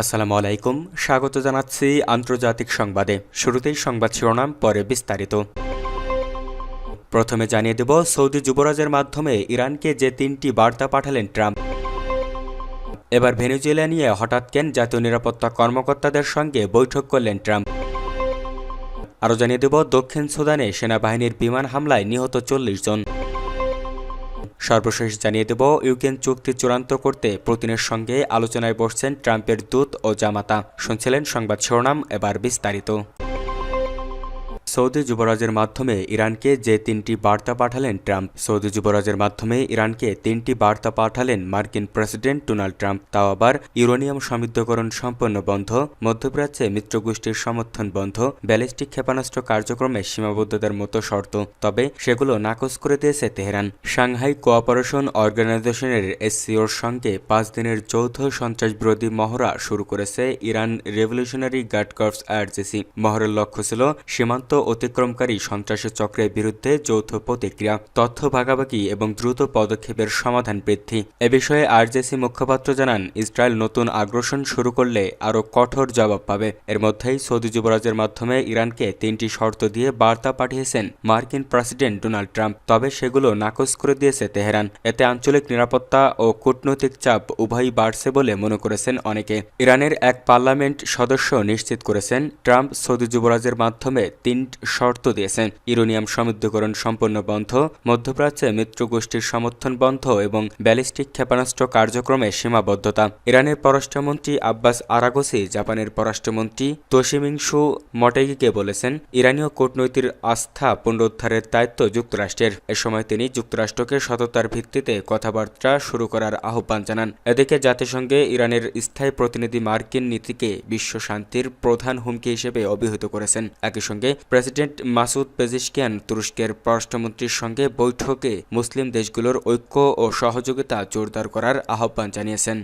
আসসালামু আলাইকুম। স্বাগত জানাচ্ছি আন্তর্জাতিক সংবাদে। শুরুতেই সংবাদ শিরোনাম, পরে বিস্তারিত। প্রথমে জানিয়ে দেব, সৌদি যুবরাজের মাধ্যমে ইরানকে যে তিনটি বার্তা পাঠালেন ট্রাম্প। এবার ভেনেজুয়েলা নিয়ে হঠাৎ কেন জাতীয় নিরাপত্তা কর্মকর্তাদের সঙ্গে বৈঠক করলেন ট্রাম্প। আরও জানিয়ে দেব, দক্ষিণ সুদানে সেনাবাহিনীর বিমান হামলায় নিহত চল্লিশ জন। সর্বশেষ জানিয়ে দেব, ইউক্রেন চুক্তি চূড়ান্ত করতে পুতিনের সঙ্গে আলোচনায় বসছেন ট্রাম্পের দূত ও জামাতা। শুনছিলেন সংবাদ শিরোনাম, এবার বিস্তারিত। সৌদি যুবরাজের মাধ্যমে ইরানকে যে তিনটি বার্তা পাঠালেন ট্রাম্প, সৌদি যুবরাজের মাধ্যমে ইরানকে তিনটি বার্তা পাঠালেন মার্কিন প্রেসিডেন্ট ডোনাল্ড ট্রাম্প। তাও আবার ইউরেনিয়াম সমৃদ্ধকরণ সম্পন্ন বন্ধ, মধ্যপ্রাচ্যে মিত্রগোষ্ঠীর সমর্থন বন্ধ, ব্যালিস্টিক ক্ষেপণাস্ত্র কার্যক্রমে সীমাবদ্ধতার মতো শর্ত। তবে সেগুলো নাকচ করে দিয়েছে তেহরান। সাংহাই কোঅপারেশন অর্গানাইজেশনের এসসিওর সঙ্গে পাঁচ দিনের যৌথ সন্ত্রাস বিরোধী মহড়া শুরু করেছে Iran revolutionary guard corps RJC. মহড়ার লক্ষ্য ছিল সীমান্ত অতিক্রমকারী সন্ত্রাসী চক্রের বিরুদ্ধে যৌথ প্রতিক্রিয়া, তথ্য ভাগাভাগি এবং দ্রুত পদক্ষেপের সমাধান বৃদ্ধি। এ বিষয়ে আরজেসি মুখপাত্র জানান, ইসরায়েল নতুন আগ্রাসন শুরু করলে আরও কঠোর জবাব পাবে। এর মধ্যেই সৌদি যুবরাজের মাধ্যমে ইরানকে তিনটি শর্ত দিয়ে বার্তা পাঠিয়েছেন মার্কিন প্রেসিডেন্ট ডোনাল্ড ট্রাম্প, তবে সেগুলো নাকচ করে দিয়েছে তেহরান। এতে আঞ্চলিক নিরাপত্তা ও কূটনৈতিক চাপ উভয়ই বাড়ছে বলে মনে করেছেন অনেকে। ইরানের এক পার্লামেন্ট সদস্য নিশ্চিত করেছেন, ট্রাম্প সৌদি যুবরাজের মাধ্যমে তিন শর্ত দিয়েছেন। ইউরেনিয়াম সমৃদ্ধকরণ সম্পন্ন বন্ধ, মধ্যপ্রাচ্যে মিত্র গোষ্ঠীর সমর্থন বন্ধ এবং ব্যালিস্টিক ক্ষেপণাস্ত্র কার্যক্রমে সীমাবদ্ধতা। ইরানের পররাষ্ট্রমন্ত্রী আব্বাস আরাগোসি, জাপানের পররাষ্ট্রমন্ত্রী তোশিমিংসু মটেগিকে বলেছেন, ইরানীয় কূটনৈতিক আস্থা পুনরুদ্ধারের দায়িত্ব যুক্তরাষ্ট্রের। এ সময় তিনি যুক্তরাষ্ট্রকে সততার ভিত্তিতে কথাবার্তা শুরু করার আহ্বান জানান। এদিকে জাতিসংঘে ইরানের স্থায়ী প্রতিনিধি মার্কিন নীতিকে বিশ্ব শান্তির প্রধান হুমকি হিসেবে অভিহিত করেছেন। একই সঙ্গে প্রেসিডেন্ট মাসুদ পেজিশকিয়ান তুরস্কের পররাষ্ট্রমন্ত্রীর সঙ্গে বৈঠকে মুসলিম দেশগুলোর ঐক্য ও সহযোগিতা জোরদার করার আহ্বান জানিয়েছেন।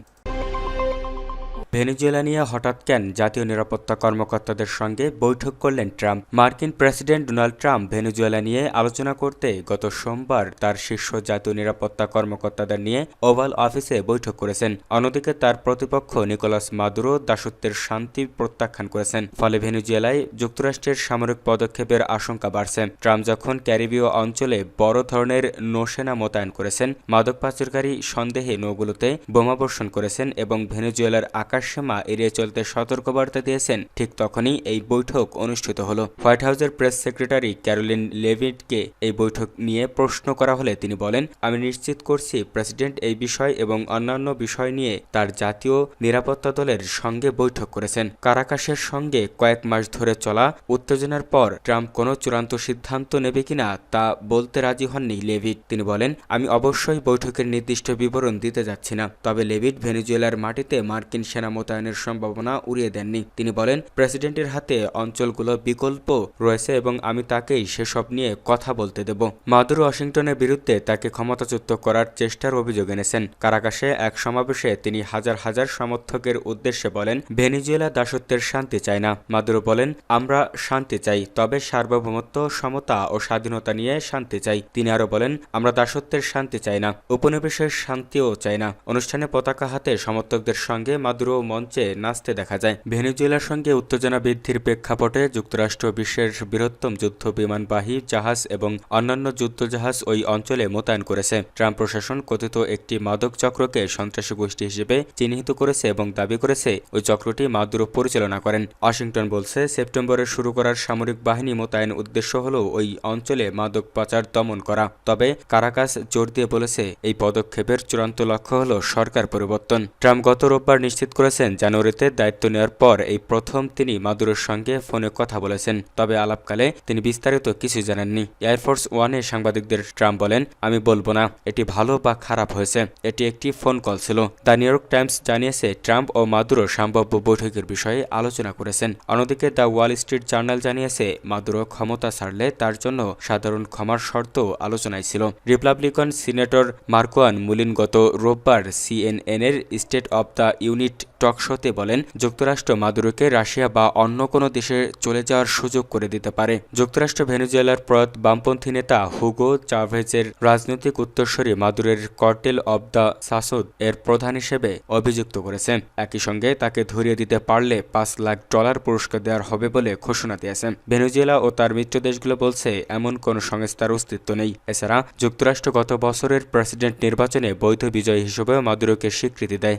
ভেনেজুয়েলা নিয়ে হঠাৎ কেন জাতীয় নিরাপত্তা কর্মকর্তাদের সঙ্গে বৈঠক করলেন ট্রাম্প? মার্কিন প্রেসিডেন্ট ডোনাল্ড ট্রাম্প ভেনেজুয়েলা নিয়ে আলোচনা করতে গত সোমবার তার শীর্ষ জাতীয় নিরাপত্তা কর্মকর্তাদের নিয়ে ওভাল অফিসে বৈঠক করেছেন। অন্যদিকে তার প্রতিপক্ষ নিকোলাস মাদুরো দাসত্বের শান্তি প্রত্যাখ্যান করেছেন। ফলে ভেনেজুয়েলায় যুক্তরাষ্ট্রের সামরিক পদক্ষেপের আশঙ্কা বাড়ছে। ট্রাম্প যখন ক্যারিবীয় অঞ্চলে বড় ধরনের নৌসেনা মোতায়েন করেছেন, মাদক পাচারকারী সন্দেহে নৌগুলোতে বোমাবর্ষণ করেছেন এবং ভেনেজুয়েলার আকাশ সীমা এড়িয়ে চলতে সতর্কবার্তা দিয়েছেন। ঠিক তখনই এই বৈঠক অনুষ্ঠিত হল। হোয়াইট হাউসের প্রেস সেক্রেটারি ক্যারোলিন লেভিটকে এই বৈঠক নিয়ে প্রশ্ন করা হলে তিনি বলেন, আমি নিশ্চিত করছি প্রেসিডেন্ট এই বিষয় এবং অন্যান্য বিষয় নিয়ে তার জাতীয় নিরাপত্তা দলের সঙ্গে বৈঠক করেছেন। কারাকাশের সঙ্গে কয়েক মাস ধরে চলা উত্তেজনার পর ট্রাম্প কোনো চূড়ান্ত সিদ্ধান্ত নেবে কিনা তা বলতে রাজি হননি লেভিট। তিনি বলেন, আমি অবশ্যই বৈঠকের নির্দিষ্ট বিবরণ দিতে যাচ্ছি না। তবে লেভিট ভেনেজুয়েলার মাটিতে মার্কিন সেনা মোতায়েনের সম্ভাবনা উড়িয়ে দেননি। তিনি বলেন, প্রেসিডেন্টের হাতে অঞ্চলগুলো বিকল্প রয়েছে এবং আমি তাকেই সেসব নিয়ে কথা বলতে দেব। মাদুর ওয়াশিংটনের বিরুদ্ধে তাকে ক্ষমতাচ্যুত করার চেষ্টার অভিযোগ এনেছেন। কারাকাশে এক সমাবেশে তিনি হাজার হাজার সমর্থকের উদ্দেশ্যে বলেন, ভেনিজুয়েলা দাসত্বের শান্তি চায় না। মাদুরো বলেন, আমরা শান্তি চাই, তবে সার্বভৌমত্ব, সমতা ও স্বাধীনতা নিয়ে শান্তি চাই। তিনি আরও বলেন, আমরা দাসত্বের শান্তি চাই না, উপনিবেশের শান্তিও চাই না। অনুষ্ঠানে পতাকা হাতে সমর্থকদের সঙ্গে মাদুরো মঞ্চে নাচতে দেখা যায়। ভেনেজুয়েলার সঙ্গে উত্তেজনা বৃদ্ধির প্রেক্ষাপটে যুক্তরাষ্ট্র বিশ্বের বৃহত্তম যুদ্ধ বিমানবাহী জাহাজ এবং অন্যান্য যুদ্ধজাহাজ ওই অঞ্চলে মোতায়েন করেছে। ট্রাম্প প্রশাসন কথিত একটি মাদক চক্রকে সন্ত্রাসী গোষ্ঠী হিসেবে চিহ্নিত করেছে এবং দাবি করেছে ওই চক্রটি মাদুরো পরিচালনা করেন। ওয়াশিংটন বলছে, সেপ্টেম্বরে শুরু করার সামরিক বাহিনী মোতায়েন উদ্দেশ্য হল ওই অঞ্চলে মাদক পাচার দমন করা। তবে কারাকাস জোর দিয়ে বলেছে, এই পদক্ষেপের চূড়ান্ত লক্ষ্য হল সরকার পরিবর্তন। ট্রাম্প গত রোববার নিশ্চিত করেছেন জানুয়ারিতে দায়িত্ব নেওয়ার পর এই প্রথম তিনি মাদুরের সঙ্গে ফোনে কথা বলেছেন। তবে আলাপকালে তিনি বিস্তারিত কিছু জানাননি। এয়ারফোর্স ওয়ানে সাংবাদিকদের ট্রাম্প বলেন, আমি বলব না, এটি ভালো বা খারাপ হয়েছে। এটি একটি ফোন কল ছিল। দ্য নিউ ইয়র্ক টাইমস জানিয়েছে, ট্রাম্প ও মাদুরো সম্ভাব্য বৈঠকের বিষয়ে আলোচনা করেছেন। অন্যদিকে দ্য ওয়াল স্ট্রিট জার্নাল জানিয়েছে, মাদুরো ক্ষমতা ছাড়লে তার জন্য সাধারণ ক্ষমার শর্ত আলোচনায় ছিল। রিপাবলিকান সিনেটর মার্কোয়ান মুলিন গত রোববার সিএনএনের state of the union talk শোতে বলেন, যুক্তরাষ্ট্র মাদুরোকে রাশিয়া বা অন্য কোনো দেশে চলে যাওয়ার সুযোগ করে দিতে পারে। যুক্তরাষ্ট্র ভেনেজুয়েলার প্রয়াত বামপন্থী নেতা হুগো চাভেজের রাজনৈতিক উত্তরসূরি মাদুরের কর্টেল অব দ্য সাসুদ এর প্রধান হিসেবে অভিযুক্ত করেছেন। একই সঙ্গে তাকে ধরিয়ে দিতে পারলে পাঁচ লাখ ডলার পুরস্কার দেওয়ার হবে বলে ঘোষণা দিয়েছেন। ভেনেজুয়েলা ও তার মিত্র দেশগুলো বলছে, এমন কোনো সংস্থার অস্তিত্ব নেই। এছাড়া যুক্তরাষ্ট্র গত বছরের প্রেসিডেন্ট নির্বাচনে বৈধ বিজয়ী হিসেবেও মাদুরোকে স্বীকৃতি দেয়।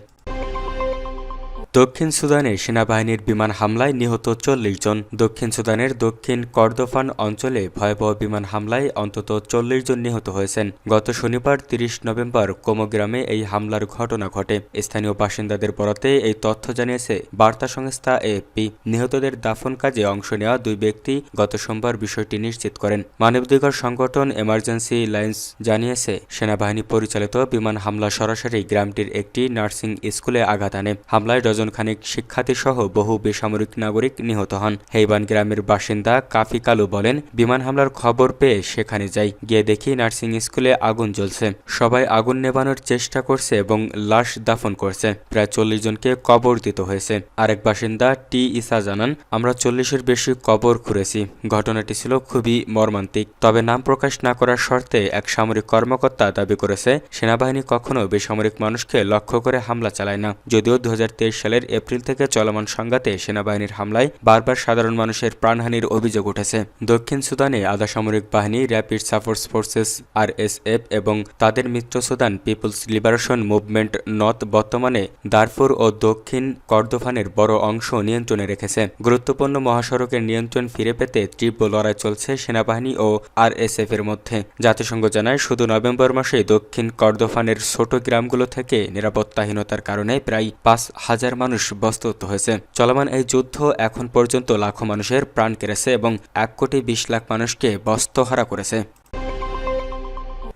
দক্ষিণ সুদানে সেনাবাহিনীর বিমান হামলায় নিহত চল্লিশ জন। দক্ষিণ সুদানের দক্ষিণ কর্দফান অঞ্চলে ভয়াবহ বিমান হামলায় অন্তত চল্লিশ জন নিহত হয়েছেন। গত শনিবার তিরিশ নভেম্বর কোমগ্রামে এই হামলার ঘটনা ঘটে। স্থানীয় বাসিন্দাদের বরাতে এই তথ্য জানিয়েছে বার্তা সংস্থা এএফপি। নিহতদের দাফন কাজে অংশ নেওয়া দুই ব্যক্তি গত সোমবার বিষয়টি নিশ্চিত করেন। মানবাধিকার সংগঠন এমার্জেন্সি লাইন্স জানিয়েছে, সেনাবাহিনী পরিচালিত বিমান হামলা সরাসরি গ্রামটির একটি নার্সিং স্কুলে আঘাত আনে। হামলায় খানিক শিক্ষার্থী সহ বহু বেসামরিক নাগরিক নিহত হন। হেইবান গ্রামের বাসিন্দা কাফি কালু বলেন, বিমান হামলার খবর পেয়ে সেখানে যাই। গিয়ে দেখি নার্সিং স্কুলে আগুন জ্বলছে। সবাই আগুন নেবানোর চেষ্টা করছে এবং লাশ দাফন করছে। প্রায় চল্লিশ জনকে কবর দিতে হয়েছে। আরেক বাসিন্দা টি ইসা জানান, আমরা চল্লিশের বেশি কবর খুঁড়েছি। ঘটনাটি ছিল খুবই মর্মান্তিক। তবে নাম প্রকাশ না করার শর্তে এক সামরিক কর্মকর্তা দাবি করেছে, সেনাবাহিনী কখনো বেসামরিক মানুষকে লক্ষ্য করে হামলা চালায় না। যদিও দু তেইশ সালের এপ্রিল থেকে চলমান সংঘাতে সেনাবাহিনীর হামলায় বারবার সাধারণ মানুষের প্রাণহানির অভিযোগ উঠেছে। দক্ষিণ সুদানে আধা সামরিক বাহিনী র্যাপিড সাপোর্ট ফোর্সেস আরএসএফ এবং তাদের মিত্র Sudan people's liberation movement north বর্তমানে দারফুর ও দক্ষিণ কর্দোফানের বড় অংশ নিয়ন্ত্রণে রেখেছে। গুরুত্বপূর্ণ মহাসড়কের নিয়ন্ত্রণ ফিরে পেতে তীব্র লড়াই চলছে সেনাবাহিনী ও আরএসএফ এর মধ্যে। জাতিসংঘ জানায়, শুধু নভেম্বর মাসে দক্ষিণ কর্দোফানের ছোট গ্রামগুলো থেকে নিরাপত্তাহীনতার কারণে প্রায় পাঁচ হাজার মানুষ বস্তুত হয়েছে। চলমান এই যুদ্ধ এখন পর্যন্ত লাখো মানুষের প্রাণ কেড়েছে এবং এক কোটি বিশ লাখ মানুষকে বস্ত্রহারা করেছে।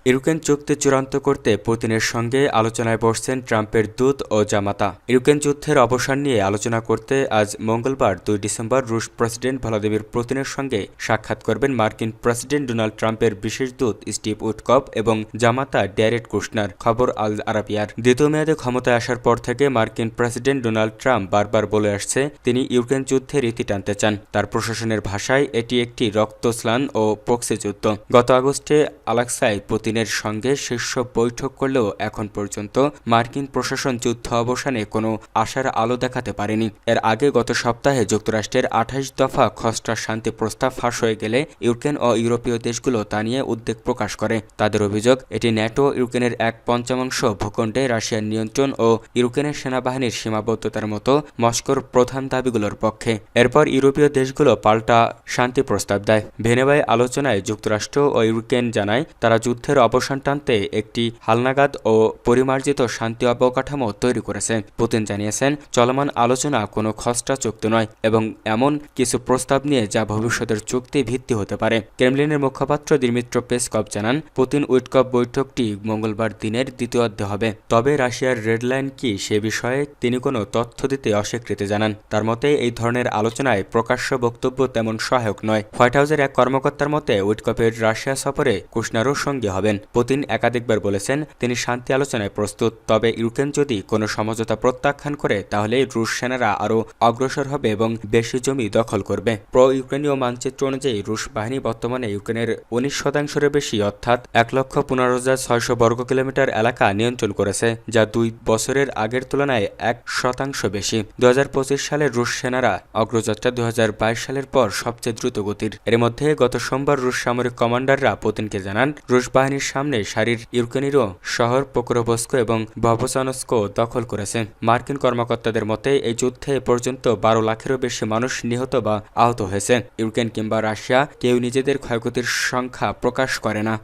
ইউক্রেন চুক্তি চূড়ান্ত করতে পুতিনের সঙ্গে আলোচনায় বসছেন ট্রাম্পের দূত ও জামাতা। ইউক্রেন যুদ্ধের অবসান নিয়ে আলোচনা করতে আজ মঙ্গলবার দুই ডিসেম্বর রুশ প্রেসিডেন্ট ভলাদিমির পুতিনের সঙ্গে সাক্ষাৎ করবেন মার্কিন প্রেসিডেন্ট ডোনাল্ড ট্রাম্পের বিশেষ দূত স্টিভ উডকপ এবং জামাতা ড্যারেট কুশনার, খবর আল আরাবিয়ার। দ্বিতীয় মেয়াদে ক্ষমতায় আসার পর থেকে মার্কিন প্রেসিডেন্ট ডোনাল্ড ট্রাম্প বারবার বলে আসছে, তিনি ইউক্রেন যুদ্ধের রীতি টানতে চান। তার প্রশাসনের ভাষায় এটি একটি রক্তস্নান ও প্রক্সি যুদ্ধ গত আগস্টে আলাক্সায় পুতিনের সঙ্গে শীর্ষ বৈঠক করলেও এখন পর্যন্ত মার্কিন প্রশাসন যুদ্ধ অবসানে কোনো আশার আলো দেখাতে পারেনি। এর আগে গত সপ্তাহে যুক্তরাষ্ট্রের আঠাশ দফা খসড়া শান্তি প্রস্তাব ফাঁস হয়ে গেলে ইউক্রেন ও ইউরোপীয় দেশগুলো তা নিয়ে উদ্বেগ প্রকাশ করে। তাদের অভিযোগ, এটি ন্যাটো ইউক্রেনের এক পঞ্চমাংশ ভূখণ্ডে রাশিয়ার নিয়ন্ত্রণ ও ইউক্রেনের সেনাবাহিনীর সীমাবদ্ধতার মতো মস্কোর প্রধান দাবিগুলোর পক্ষে। এরপর ইউরোপীয় দেশগুলো পাল্টা শান্তি প্রস্তাব দেয়। ভেনেবায় আলোচনায় যুক্তরাষ্ট্র ও ইউক্রেন জানায়, তারা যুদ্ধের অবসান টানতে একটি হালনাগাদ ও পরিমার্জিত শান্তি অবকাঠামো তৈরি করেছে। পুতিন জানিয়েছেন, চলমান আলোচনা কোনো খসড়া চুক্তি নয় এবং এমন কিছু প্রস্তাব নিয়ে যা ভবিষ্যতের চুক্তি ভিত্তি হতে পারে। ক্রেমলিনের মুখপাত্র দিমিত্র পেসকপ জানান, পুতিন উইটকপ বৈঠকটি মঙ্গলবার দিনের দ্বিতীয় অধ্যায় হবে। তবে রাশিয়ার রেডলাইন কি সে বিষয়ে তিনি কোনো তথ্য দিতে অস্বীকৃতি জানান। তার মতে, এই ধরনের আলোচনায় প্রকাশ্য বক্তব্য তেমন সহায়ক নয়। হোয়াইট হাউসের এক কর্মকর্তার মতে উইটকপের রাশিয়া সফরে কুশনারও সঙ্গী হবেন পুতিন একাধিকবার বলেছেন, তিনি শান্তি আলোচনায় প্রস্তুত। তবে ইউক্রেন যদি কোনো সমঝোতা প্রত্যাখ্যান করে, তাহলে রুশ সেনারা আরও অগ্রসর হবে এবং বেশি জমি দখল করবে। প্র ইউক্রেনীয় মানচিত্র অনুযায়ী, রুশ বাহিনী বর্তমানে ইউক্রেনের উনিশ শতাংশের বেশি, অর্থাৎ এক লক্ষ পনেরো হাজার ছয়শো বর্গ কিলোমিটার এলাকা নিয়ন্ত্রণ করেছে, যা দুই বছরের আগের তুলনায় এক শতাংশ বেশি। দু হাজার পঁচিশ সালে রুশ সেনারা অগ্রযাত্রা দু হাজার বাইশ সালের পর সবচেয়ে দ্রুত গতির। এর মধ্যে গত সোমবার রুশ সামরিক কমান্ডাররা পুতিনকে জানান, রুশ বাহিনীর সামনে সারির ইউক্রেনেরও শহর, পোকরোভস্ক এবং ভবসানস্কো দখল করেছে। মার্কিন কর্মকর্তাদের মতে, এই যুদ্ধে পর্যন্ত বারো লাখেরও বেশি মানুষ নিহত বা আহত হয়েছে। ইউক্রেন কিংবা রাশিয়া কেউ নিজেদের ক্ষয়ক্ষতির সংখ্যা প্রকাশ করে না।